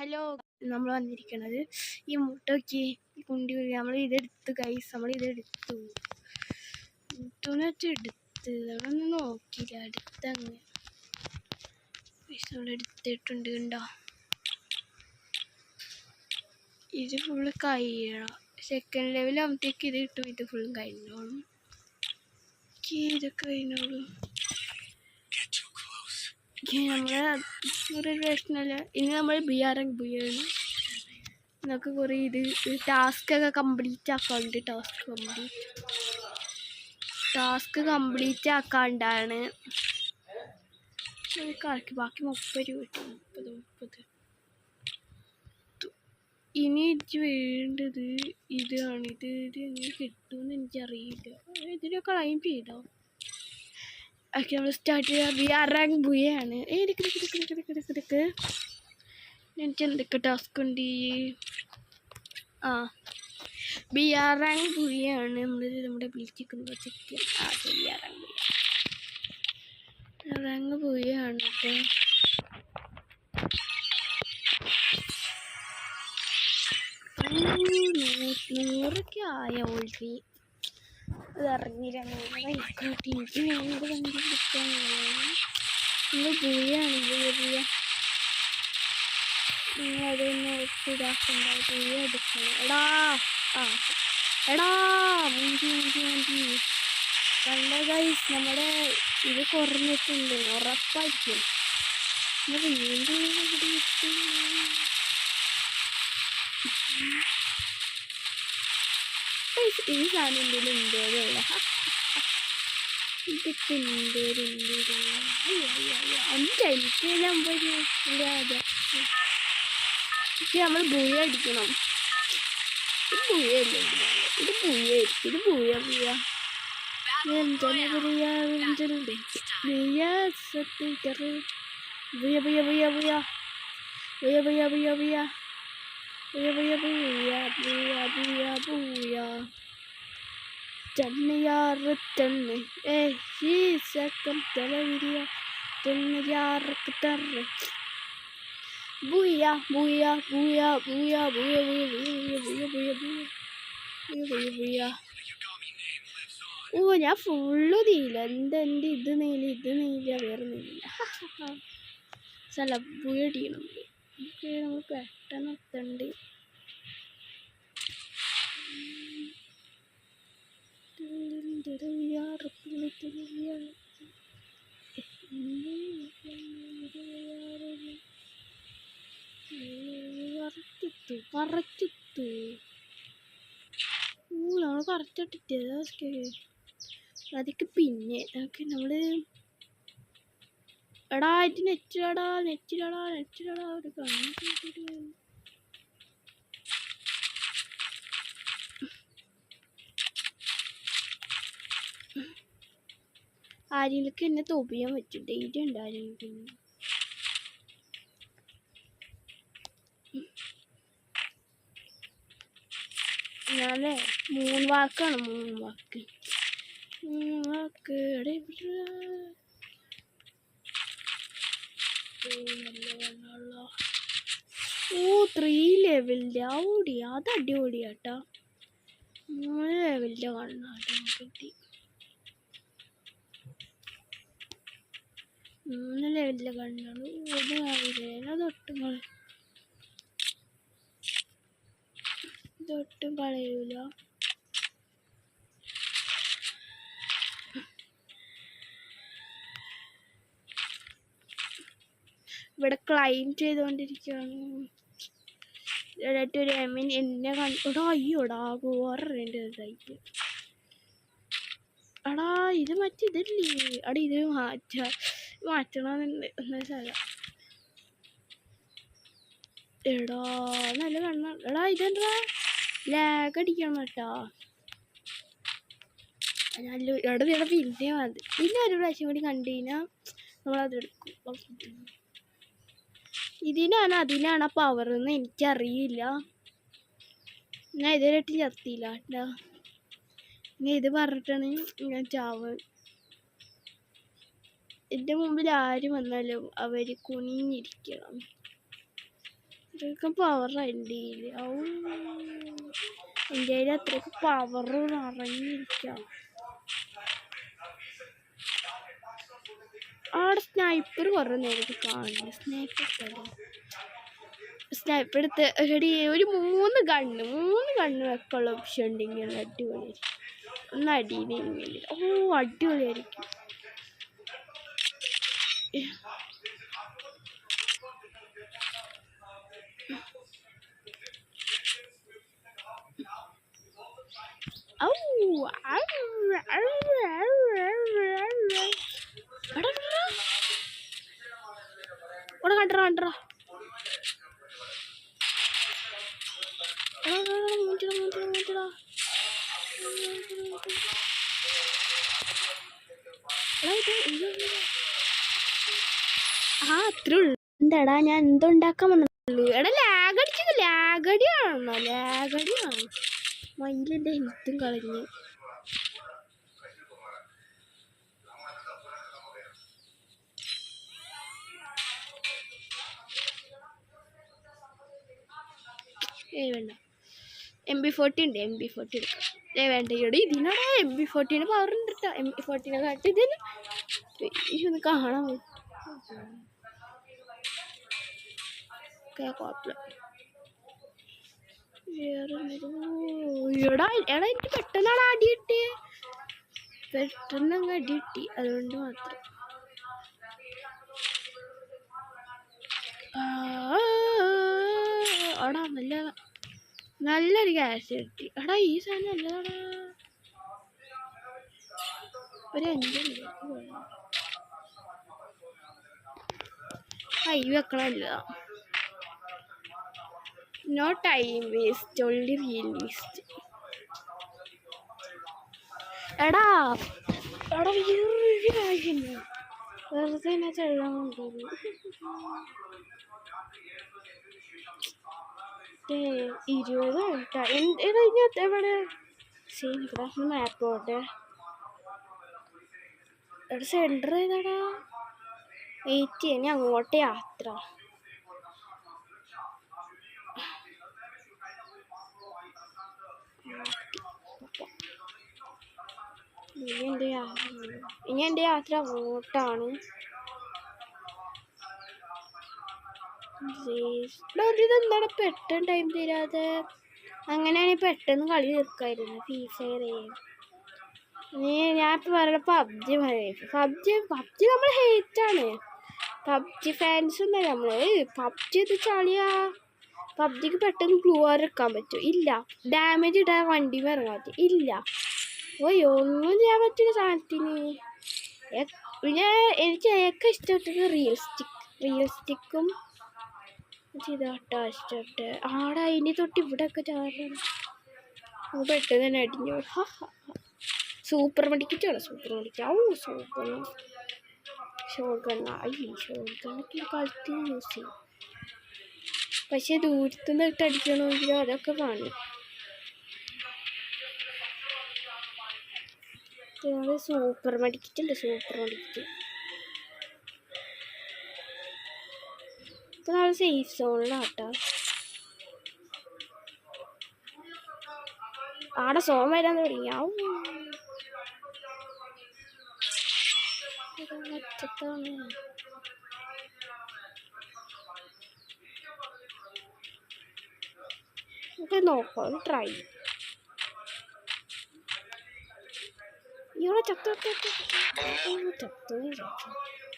Hello. നമ്മൾ വന്നിരിക്കണത് ഈ മുട്ടൊക്കെ ഈ കുണ്ടി കുഴി നമ്മൾ ഇതെടുത്ത് കൈസ് നമ്മൾ ഇതെടുത്തു. തുണച്ച് എടുത്ത്. അവിടെ നോക്കിയില്ല. അടുത്തങ്ങ് എടുത്തിട്ടുണ്ട് കണ്ടോ? ഇത് ഫുള്ള് കഴിയണം. സെക്കൻഡ് ലെവലാകുമ്പോഴത്തേക്ക് ഇത് കിട്ടും. ഇത് ഫുള്ളും കഴിഞ്ഞോളും. ഇതൊക്കെ കഴിഞ്ഞോളും. നമ്മളെ ഒരു പ്രശ്നമില്ല. ഇനി നമ്മൾ ബി ആർ എൻ ബിയാണ് നമുക്ക് കുറേ ഇത് ടാസ്കൊക്കെ കംപ്ലീറ്റ് ആക്കാണ്ട് ടാസ്ക് കംപ്ലീറ്റ് ടാസ്ക് കംപ്ലീറ്റ് ആക്കാണ്ടാണ്. കറക്കി ബാക്കി മുപ്പത് രൂപ കിട്ടും. മുപ്പത് മുപ്പത്. ഇനി എനിക്ക് വേണ്ടത് ഇതാണ്. ഇത് ഇത് എങ്ങനെ കിട്ടുമെന്ന് എനിക്കറിയില്ല. ഇതിനൊക്കെ ക്ലൈം ചെയ്തോ ഓക്കെ നമ്മൾ സ്റ്റാർട്ട് ചെയ്യാം ബി ആറാം ബുയാണ് ഏടിക്ക് എനിക്ക് എന്തൊക്കെ ടാസ്ക് ഉണ്ട്. ആ. ബി ആറാം ബുയാണ് നമ്മളിത് നമ്മുടെ വിളിച്ചിരിക്കുന്നത് ചെക്ക് ആ ബി ആറാം ബുയ റാങ്ക് ബുയാണ് കേട്ടോ നൂറൊക്കെ ആയ ഓൾറെഡി? അത് എടാ ആ. എടാ കണ്ട ഗൈസ് നമ്മുടെ ഇത് കുറഞ്ഞിട്ടുണ്ട്. ഉറപ്പായിരിക്കും വീണ്ടും Guys, ഈ സാധനം എന്തെങ്കിലും ഉണ്ടോന്നുള്ള ഇതൊക്കെ ഉണ്ട് അഞ്ചെനിക്ക് നമ്പർ ഇല്ലാതെ നമ്മൾ ബുയ അടിക്കണം. ഇത് ബുയല്ലേ ഇത് ബുയായിരിക്കും ഇത് ബുയ ബുയ. എന്താണ് പറയാ എന്തുണ്ട് ബുയ. സത്യക്കറ് ബുയ ബുയ ബുയ ബുയ. ബുയ ബുയ ബുയ ബുയ. Buya, buya, buya, buya, buya. Tanniyar tanne, eh, he second televidia, tanniyar tarre. Booyah, booyah, booyah, booyah, booyah, booyah, booyah, booyah, booyah. Booyah, booyah. ഓ ഞാൻ ഫുള്ള് നീല എന്താ എന്റെ ഇത് നീല ഇത് നീല വേറെ നീല ചില വീടിയണം നമ്മൾ പെട്ടെന്ന് എത്തണ്ട്. കറക്റ്റെത്തു കറക്റ്റെത്തു നമ്മൾ കറക്റ്റ് ഇട്ടിട്ട് അതൊക്കെ. പിന്നെ അതൊക്കെ നമ്മൾ എടാ ഇത് നെറ്റിലടാ നെറ്റിലടാ നെറ്റിലടാ ഒരു ആരെങ്കിലൊക്കെ ആരെങ്കിലും എന്നെ തോപ്പിക്കാൻ പറ്റും. ഡേറ്റ് ഉണ്ട് പിന്നെ ഞാനേ മൂന്ന് വാക്കാണ് മൂന്ന് വാക്ക്. മൂന്ന് വാക്ക് ഓ ത്രീ ലെവലിന്റെ ഓടി അത് അടിപൊളിയാട്ടാ. മൂന്ന് ലെവലിന്റെ കണ്ണാട്ടോ കിട്ടി. മൂന്ന് ലെവലിലെ കണ്ണാണ് ഒരു അറിയില്ല? തൊട്ടും ഇതൊട്ടും കളയൂല ഇവിടെ ക്ലൈം ചെയ്തുകൊണ്ടിരിക്കുകയാണ് ഒരു ഒരു ഇൻ എന്നെ കണ്ടോടാ അയ്യോടാ വേറെണ്ട് ഇതായിട്ട്. അടാ ഇത് മറ്റിതല്ലേ അടാ ഇത് മാറ്റ മാറ്റണമെന്നുണ്ട് എന്നാ സ്ഥലം. എടാ നല്ല കണ്ണ എടാ ഇതെന്താ? ലാഗ് അടിക്കണം കേട്ടാ. നല്ല എടാ പിന്നെ മതി പിന്നെ ഒരു പ്രാവശ്യം കൂടി കണ്ടു കഴിഞ്ഞാൽ നമ്മളതെടുക്കും ഇതിനാണ് അതിനാണ് പവർ എന്ന് എനിക്കറിയില്ല. ഞാൻ ഇതുവരെയായിട്ട് ചത്തിയില്ല കേട്ടോ. ഇനി ഇത് പറഞ്ഞിട്ടാണ് ഞാൻ ചാവ് എന്റെ മുമ്പിൽ ആര് വന്നാലും അവർ കുനിഞ്ഞിരിക്കണം. അത്രയൊക്കെ പവർ എന്റെ കയ്യിൽ എന്റെ കയ്യിൽ അത്രയൊക്കെ നിറഞ്ഞിരിക്കാം അവിടെ സ്നൈപ്പർ കുറേ നേരത്തെ കാണുന്നു. സ്നൈപ്പർ സ്നൈപ്പർ എടുത്ത് എടി ഒരു മൂന്ന് കണ്ണ് മൂന്ന് കണ്ണ് വെക്കാനുള്ള ഓപ്ഷൻ ഉണ്ട് ഉണ്ടെങ്കിൽ അടിപൊളിയായിരിക്കും ഒന്ന് അടിയിലെങ്കിൽ ഓ അടിപൊളിയായിരിക്കും. ഔ, ഔ, ഔ, ഔ. എടാ, എടാ. മൂഞ്ചിട ആ എന്താടാ ഞാൻ എന്തുണ്ടാക്കാൻ വന്നുള്ളൂ എടാ ലാഗ് ലാഗടിയാണോ ലാഗടി ആണോ ലാഗടി ആണ് മയിലെന്റെ ഹെൽത്തും കളഞ്ഞ് ഏയ് വേണ്ട. എം ബി ഫോർട്ടി ഉണ്ട് എം ബി ഫോർട്ടി എടുക്കാം ഏ വേണ്ട ഇവിടെ ഇതിനാണ് എം ബി ഫോർട്ടീന് പവർ ഉണ്ട് കേട്ടോ എം ബി ഫോർട്ടീനെ കാട്ടി ഇതിന്. ഒന്ന് കാണാൻ കുഴപ്പമില്ല എടാ എടാ എനിക്ക് പെട്ടെന്നാണ് അടി കിട്ടിയേ. പെട്ടെന്ന് അങ്ങ് അടി കിട്ടി. അതുകൊണ്ട് മാത്രം. എടാ നല്ല നല്ലൊരു ക്യാഷ് കിട്ടി എടാ ഈ സാധനം അല്ലടാ ഒരു അഞ്ച് കൈ വെക്കണമല്ല no time waste only real waste എടാ എടാ വേറൊരു കാര്യമില്ല വെറുതെ എന്നെ ചെല്ലാൻ കൊണ്ടുപോകും ഇരുപത് മിനിറ്റ്. എടാ ഇനി എവിടെ? സെയിം ഇവിടെ മാപ്പ് പോട്ടെ. എടാ സെന്റർ ഏതാടാ? വെയിറ്റ് ചെയ്യാൻ അങ്ങോട്ട് യാത്ര. ഇനി എന്റെ യാത്ര? ഇനി എന്റെ യാത്ര അങ്ങോട്ടാണ്. ഇതെന്താണ് പെട്ടെന്ന് ടൈം തരാതെ? അങ്ങനെയാണെങ്കിൽ പെട്ടെന്ന് കളി തീർക്കായിരുന്നു ഫ്രീ ഫയർ നീ ഞാൻ ഇപ്പം പറയുന്നത് പബ്ജി പറയും. പബ്ജി പബ്ജി നമ്മൾ ഹേറ്റാണ് പബ്ജി ഫാൻസ് ഒന്നല്ല നമ്മൾ പബ്ജി ഇത് ചളിയാ പബ്ജിക്ക് പെട്ടെന്ന് ഗ്ലൂ ഇറക്കാൻ പറ്റും. ഇല്ല. ഡാമേജ് ഇടാൻ വണ്ടി ഇറങ്ങാൻ പറ്റും. ഇല്ല. ഓയ് ഒന്നും ചെയ്യാൻ പറ്റില്ല സാധനത്തിന്. പിന്നെ എനിക്ക് ഏറ്റവും ഇഷ്ടപ്പെട്ടത് റിയലിസ്റ്റിക് റിയലിസ്റ്റിക്കും ചെയ്താട്ടോ ഇഷ്ടപ്പെട്ട്. ആടാ ഇനി തൊട്ട് ഇവിടെയൊക്കെ ചാടണം. പെട്ടെന്ന് തന്നെ അടിഞ്ഞു. സൂപ്പർ മെഡിക്കറ്റാണ് സൂപ്പർ മെഡിക്കറ്റ് ഔ സൂപ്പർ. ഷോർട്ട് ഗണ്ണ ഷോർട്ട് യൂസ് ചെയ്യും. പക്ഷെ ദൂരത്തു നിന്നിട്ട് അടിക്കണമെങ്കിൽ അതൊക്കെ കാണും സൂപ്പർ മെഡിക്കറ്റ് സൂപ്പർ മെഡിക്കറ്റ് ഇപ്പൊ നമ്മൾ സേഫ് സോണിലാട്ടോ ആടെ സോൺ വരാൻ തുടങ്ങിയാവും നമുക്ക് നോക്കാം ട്രൈ ഇവിടെ ചത്തു ചത്തു ചത്തു ചത്തു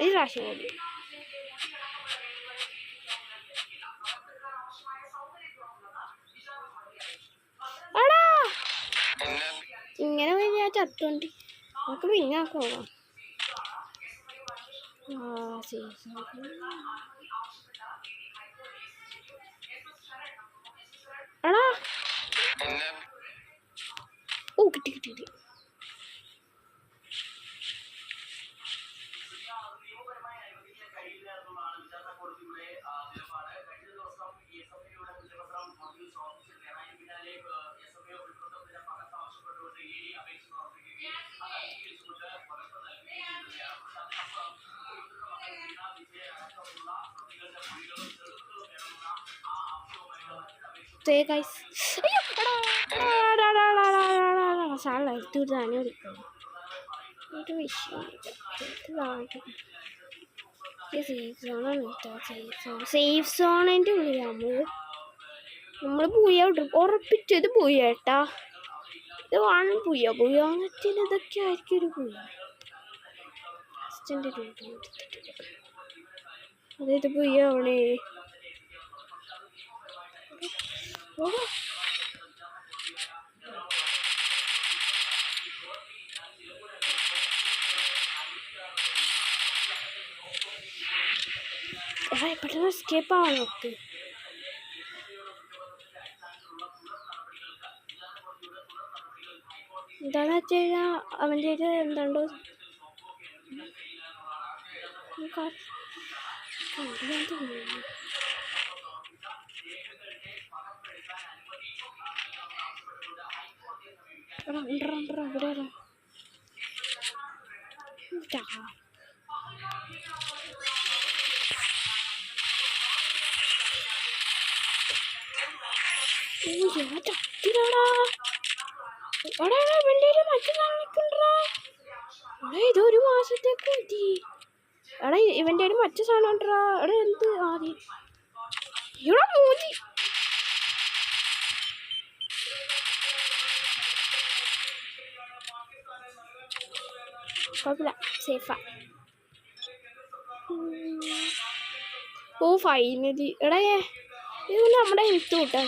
ഈ പ്രാവശ്യം എടാ ഇങ്ങനെ വലിയ ചത്തോണ്ട് നമുക്ക് പിന്നെ പോകാം ആ ശരി എടാ. ഓ കിട്ടി കിട്ടി കിട്ടി. ഗൈസ് അയ്യോ എടാ. എടാ. ഗൈസ് ലൈറ്റ് ഇത് തന്നെ വിളിക്കണം ഒരു വിഷയമില്ല സേഫ് സോണാണ് കേട്ടോ സേഫ് സോൺ സോണിന്റെ ഉള്ളിൽ നമ്മൾ നമ്മൾ പോയ ഉറപ്പിച്ചത് പോയി ഏട്ടാ. ഇത് വേണം പുയ്യ പുയ്യാങ്ങത്തിന് ഇതൊക്കെ ആയിരിക്കും ഒരു അസിസ്റ്റന്റ് അതായത് ആവണേ ഓ എടാ പെട്ടെന്ന് എസ്കേപ്പ് ആവാൻ നോക്ക് എന്താണെന്ന് വെച്ച് കഴിഞ്ഞാൽ അവന്റെ ഒരു ഇവിടെ ഇതാ. ഓ എടാ കയ്യിൽ മറ്റു സാധനമൊക്കെയുണ്ടെടാ. എടാ ഇതൊരു മാസത്തേക്ക് മതി. എടാ ഇവന്റെ ഒരു മറ്റു എടാ എന്ത് ആദ്യം? ഇവിടെ മൂതി കുഴപ്പമില്ല. സേഫാ. ഓ ഫൈനലി എടാ ഇത് നമ്മുടെ കൂട്ടാ.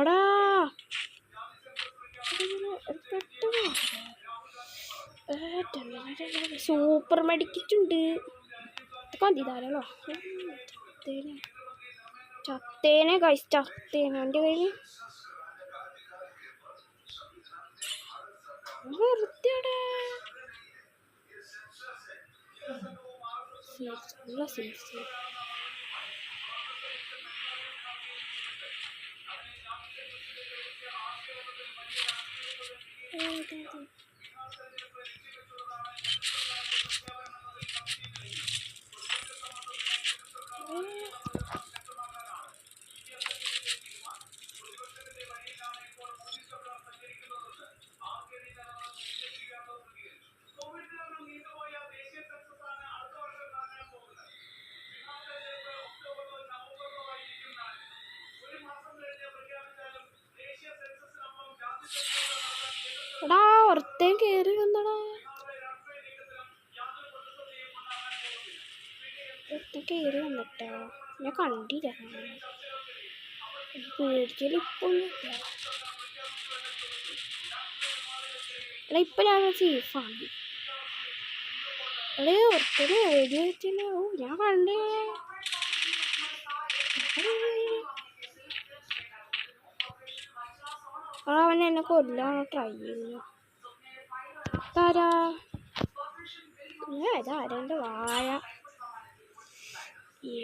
എടാ. സൂപ്പർ മെഡിക്കിറ്റുണ്ട്. ധാരാളോ? ചത്തേനെ. കഴിച്ച് ചത്തേനെ. എന്റെ കയ്യിൽ വെറുതെടാ സേഫ് നല്ല സേഫ് സേഫ് എടാ ഒരത്തേം കയറി വന്നടാ. കയറി വന്നിട്ടാ. ഞാൻ കണ്ടില്ല. പേടിച്ചാൽ ഇപ്പൊ ഇപ്പൊ ഞാൻ സേഫാണ് എടേ ഒരുത്തന് എഴുതി വെച്ചില്ല ഓ ഞാൻ കണ്ടേ. ആ അവൻ എന്നെ കൊല്ലാൻ ട്രൈ ചെയ്യുന്നു താരാ ഇതാരെന്റെ വായ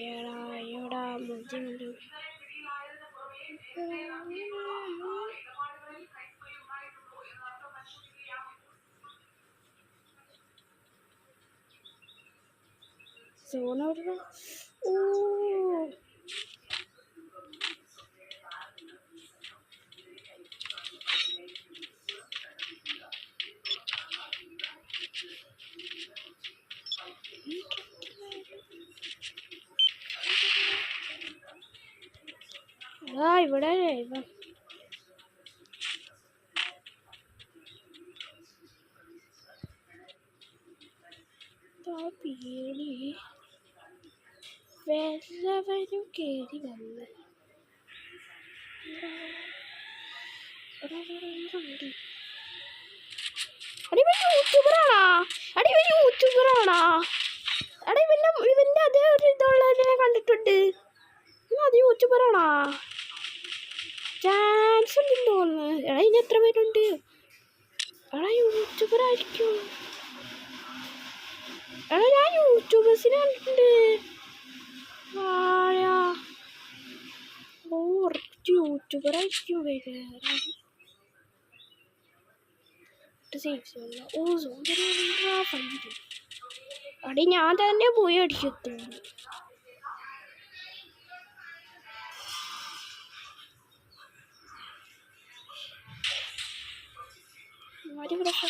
ഏടാ ഏടാ മുഞ്ചുണ്ട് സോണ ഓ ആ ഇവിടെ പേടി. വല്ലവരും കേറി വന്ന്. അടി ഇവൻ യൂട്യൂബറാണാ. അടി ഇവൻ യൂട്യൂബറാണാ. എടാ ഇവന്റെ ഇവന്റെ അതേ ഒരു ഇതുള്ളതിനെ കണ്ടിട്ടുണ്ട്. അത് യൂട്യൂബറാണാ. ചാൻസ് ഉണ്ടെന്ന് തോന്നുന്നു എടാ ഇനി എത്ര പേരുണ്ട്? എടാ യൂട്യൂബർ ആയിരിക്കും. എടാ ഞാൻ യൂട്യൂബേഴ്സിനെ കണ്ടിട്ടുണ്ട് ആരാ? ഓ യൂട്യൂബർ ആയിരിക്കും വേറെ അടി ഞാൻ തന്നെ പോയി അടിച്ചെത്തു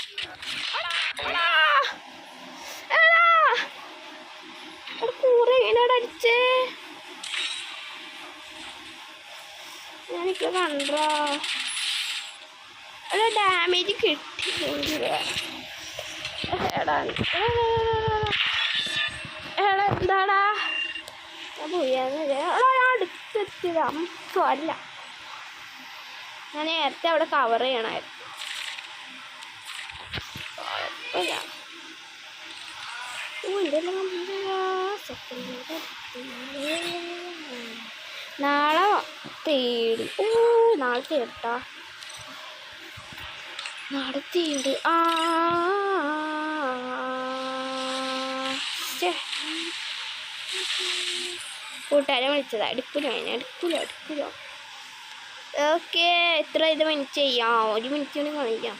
കൂറ എങ്ങനെയാണ് അടിച്ചേ ഞാനിപ്പോ കണ്ടോ ഒരു ഡാമേജ് കിട്ടിയില്ലെങ്കിൽ എടാ എടാ എന്താടാ ഞാൻ പോയാന്നില്ല എടാ ഞാൻ അടുത്തെത്തിയതാ അല്ല ഞാൻ നേരത്തെ അവിടെ കവർ ചെയ്യണമായിരുന്നു സെക്കൻഡ് നാളെ തേടി ഓ നാളെ തേടട്ടാ നാളെ തേടി ആ. കൂട്ടുകാരെ വിളിച്ചതാ. എടുക്കൂല ഞാൻ എടുക്കൂല എടുക്കൂല. ഓക്കെ എത്ര ഇത് മിനിറ്റ് ചെയ്യാം? ഒരു മിനിറ്റ് കൊണ്ട് കാണിക്കാം.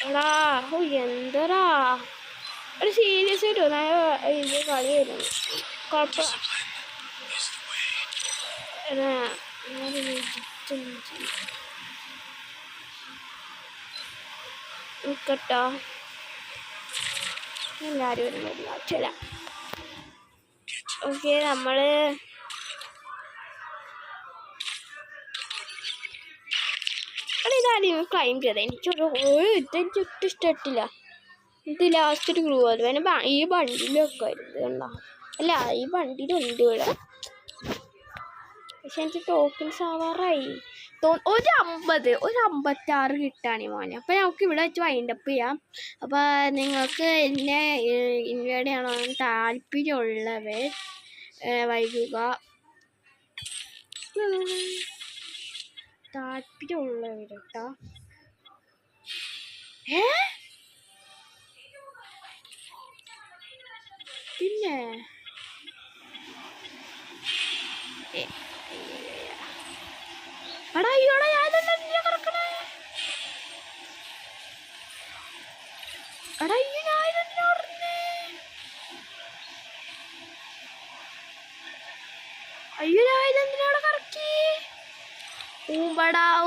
എടാ ഓ എന്തരാ ഒരു സീരിയസ് ആയിട്ട് ഇത് കളി വരുന്നു കുഴപ്പമില്ല എല്ലാവരും വരുന്നില്ല ചില ഓക്കെ നമ്മൾ ഇതാരും ക്ലൈം ചെയ്തത്. എനിക്കൊരു ഇതെനിക്ക് ഒട്ടും ഇഷ്ടപ്പെട്ടില്ല. ഇത് ലാസ്റ്റ് ഒരു ഗ്രൂ അത് വേണേ ഈ വണ്ടിയിലൊക്കെ ആയിരുന്നു അല്ല ഈ വണ്ടിയിലുണ്ട് ഇവിടെ. പക്ഷെ എനിക്ക് ടോക്കൺസ് ആവാറായി. ഒരു അമ്പത് ഒരു അമ്പത്താറ് കിട്ടാണ് മോനെ. അപ്പം നമുക്ക് ഇവിടെ വെച്ച് വൈൻഡ് അപ്പ് ചെയ്യാം. അപ്പോൾ നിങ്ങൾക്ക് എന്നെ ഇൻവേഡ് ചെയ്യണമെന്ന് താല്പര്യമുള്ളവർ വൈകുക. താല്പര്യമുള്ളവർ ഏ? പിന്നെ? അയ്യോടാ തന്നെ അയ്യോ ഞാൻ ഇതെന്തിനാ പറഞ്ഞേ അയ്യോ ഞാൻ ഇതെന്തിനാണ് बड़ा